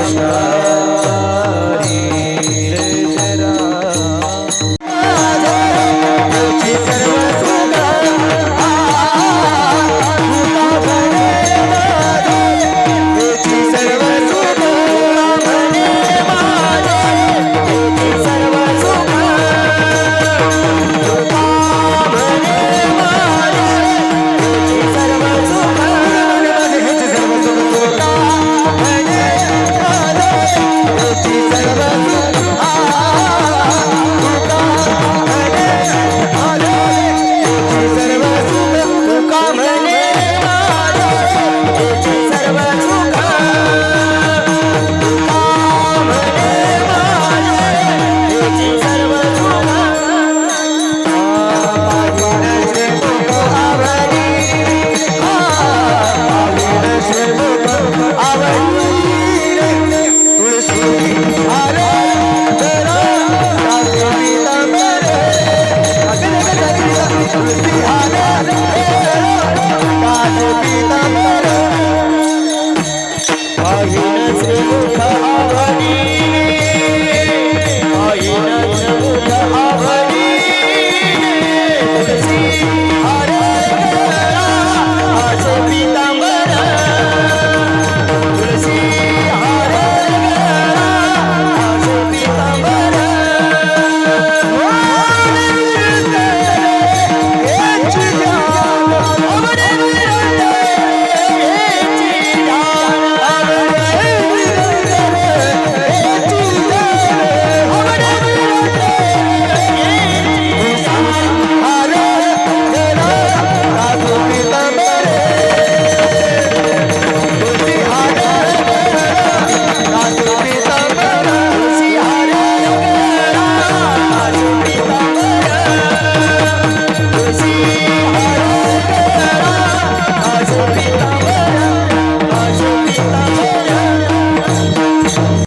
Krishna.